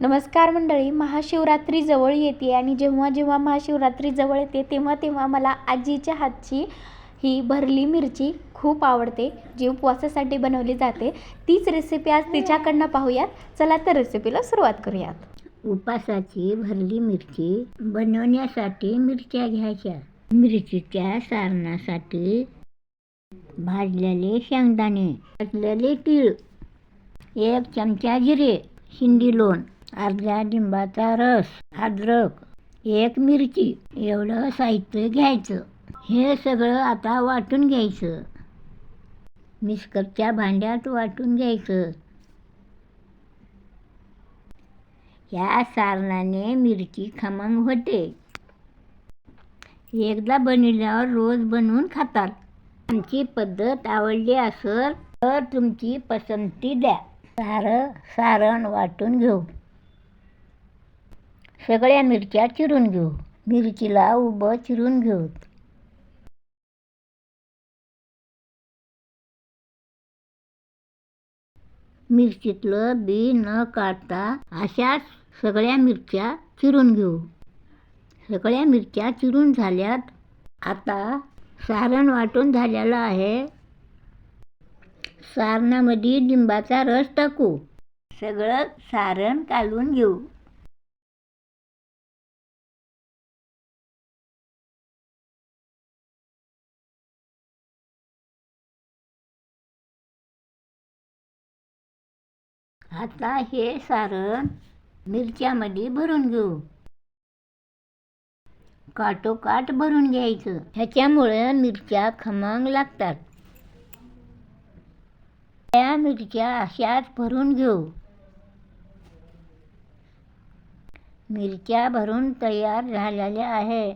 नमस्कार मंडळी महाशिवरात्री जवळ येते आणि जेव्हा जेव्हा महाशिवरात्री जवळ येते तेव्हा तेव्हा मला आजीच्या हातची ही भरली मिरची खूप आवडते जी उपवासासाठी बनवली जाते. तीच रेसिपी आज तिच्याकडनं पाहूयात. चला तर रेसिपीला सुरुवात करूयात. उपासाची भरली मिरची बनवण्यासाठी मिरच्या घ्यायच्या. मिरचीच्या सारणासाठी भाजलेले शेंगदाणे भाजलेले तीळ एक चमचा जिरे शिंदी लोण अर्धा लिंबाचा रस अद्रक एक मिरची एवढं साहित्य घ्यायचं. हे सगळं आता वाटून घ्यायचं. मिस्करच्या भांड्यात वाटून घ्यायचं. या सारणाने मिरची खमंग होते. एकदा बनवल्यावर रोज बनवून खातात. आमची पद्धत आवडली असेल तर तुमची पसंती द्या. सार सारण वाटून घेऊ. सगळ्या मिरच्या चिरून घेऊ. मिरचीला उभं चिरून घेऊ मिरचीतलं बी न काढता अशाच सगळ्या मिरच्या चिरून घेऊ. सगळ्या मिरच्या चिरून झाल्यात आता सारण वाटून झालेलं आहे. सारणामध्ये लिंबाचा रस टाकू. सगळं सारण काढून घेऊ. आता हे सारण मिरच्यामध्ये भरून घेऊ. काटोकाट भरून घ्यायचं. ह्याच्यामुळे मिरच्या खमंग लागतात. त्या मिरच्या अशाच भरून घेऊ. मिरच्या भरून तयार झालेल्या आहे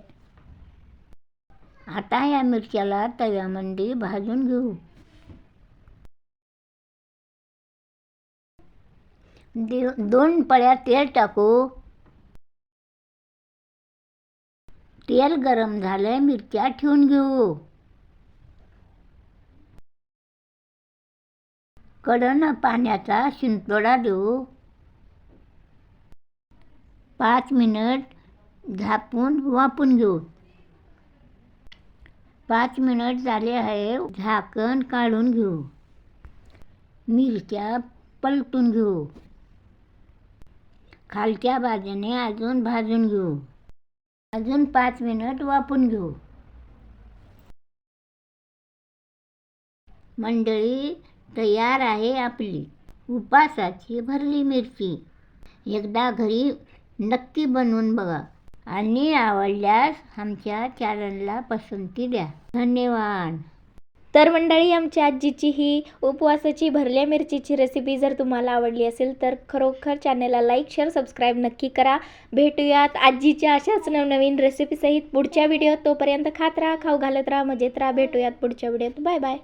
आता या मिरच्याला तव्यामध्ये भाजून घेऊ. दोन पळ्या तेल टाकू. तेल गरम झालंय मिरच्या ठेवून घेऊ. कडन पाण्याचा शिंतोडा देऊ. पाच मिनिट झापून वापून घेऊ. पाच मिनिट झाले आहे झाकण काढून घेऊ. मिरच्या पलटून घेऊ. खालच्या बाजूने अजून भाजून घेऊ. अजून पाच मिनिट वापून घेऊ. मंडळी तयार आहे आपली उपासाची भरली मिरची. एकदा घरी नक्की बनवून बघा आणि आवडल्यास आमच्या चॅनलला पसंती द्या. धन्यवाद. तर मंडळी आमच्या आजीची ही उपवासाची भरल्या मिरचीची रेसिपी जर तुम्हाला आवडली असेल तर खरोखर चॅनलला लाईक शेअर सबस्क्राईब नक्की करा. भेटूयात आजीच्या अशाच नवनवीन रेसिपीसहित पुढच्या व्हिडिओत तोपर्यंत खात राहा खाऊ घालत राहा मजेत राहा. भेटूयात पुढच्या व्हिडिओत बाय बाय